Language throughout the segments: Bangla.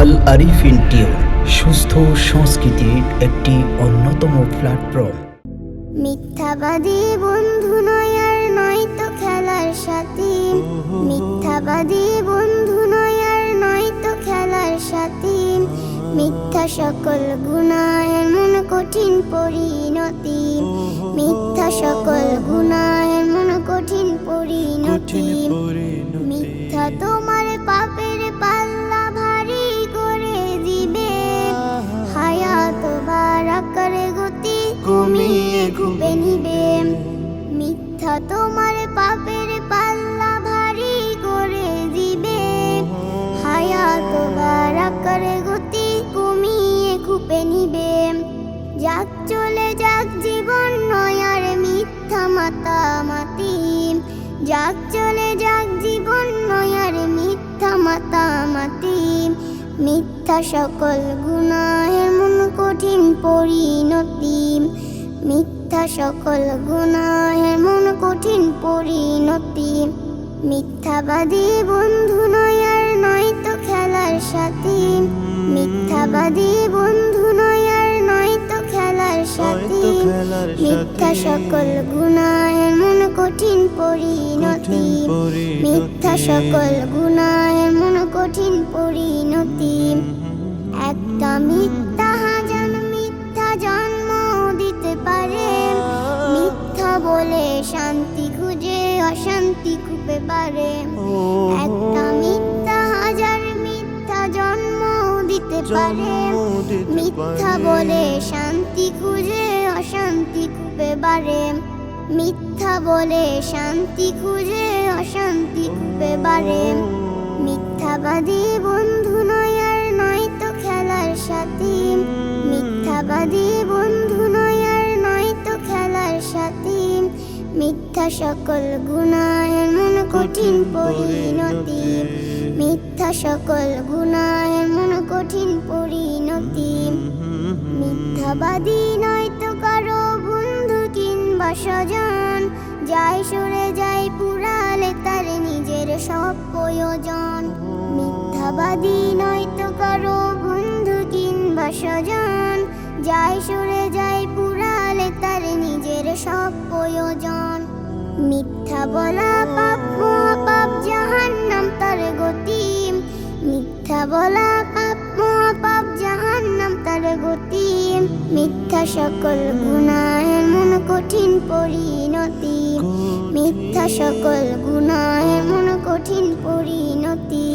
আল আরিফিন টিউন সুস্থ সংস্কৃতির একটি অন্যতম প্ল্যাটফর্ম মিথ্যাবাদী বন্ধু নয় আর নয় তো খেলার সাথী। মিথ্যাবাদী বন্ধু নয় আর নয় তো খেলার সাথী। মিথ্যা সকল গুনাহের মন কঠিন পরিণতি। মিথ্যা সকল গুনাহের মন কঠিন পরিণতি। মিথ্যা তোমার কমিয়ে ঘুপে নিবে মিথ্যা তোমার পাপের পাল্লা ভারী করে দিবে। হায়াত বারাকার গতি কমিয়ে ঘুপে নিবে। যাক চলে যাক জীবন নয় আর মিথ্যা মাতামাতি যাক চলে যাক জীবন নয় আর মিথ্যা মাতামাতি মিথ্যা সকল মন কঠিন পরিণতি। মিথ্যা সকল গুনাহের মন কঠিন পরিণতি। মিথ্যাবাদী বন্ধু নয় আর নয় তো খেলার সাথী। মিথ্যাবাদী বন্ধু নয় আর নয় তো খেলার সাথী। মিথ্যা সকল গুনাহের মন কঠিন পরিণতি। মিথ্যা সকল গুনাহের বলে শান্তি খুঁজে অশান্তি খুঁপে পারে। একটা মিথ্যা হাজার মিথ্যা জন্ম দিতে পারে। মিথ্যা বলে শান্তি খুঁজে অশান্তি খুঁপে বারে মিথ্যা বলে শান্তি খুঁজে অশান্তি খুঁপে বারে মিথ্যাবাদী বন্ধু নয় আর নয় তো খেলার সাথী। মিথ্যাবাদী বন্ধু মিথ্যা সকল গুনাহের মন কঠিন পরিণতি। মিথ্যা সকল গুনাহের মন কঠিন পরিণতি। মিথ্যাবাদী নয় তো কারও বন্ধু কিংবা স্বজন। যাই সরে যায় পুরালে তার নিজের সব প্রয়োজন। মিথ্যাবাদী নয় তো কারও বন্ধু কিংবা স্বজন। যাই সরে তার নিজের সব প্রয়োজন। মিথ্যা বলা পাপ, মহাপাপ, জাহান্নাম তার গতি মিথ্যা বলা পাপ, মহাপাপ, জাহান্নাম তার গতি মিথ্যা সকল গুনাহের মন কঠিন পরিণতি। মিথ্যা সকল গুনাহের মন কঠিন পরিণতি।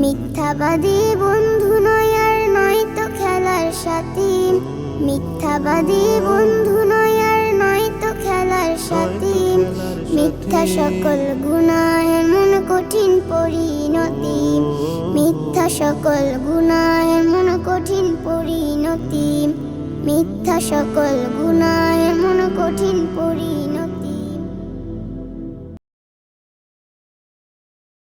মিথ্যাবাদী বন্ধু নয় আর নয় তো খেলার সাথী। মিথ্যাবাদী বন্ধু মিথ্যা সকল গুণায় মন কঠিন পরিণতি। মিথ্যা সকল গুণায় মন কঠিন পরিণতি। মিথ্যা সকল পরিণতি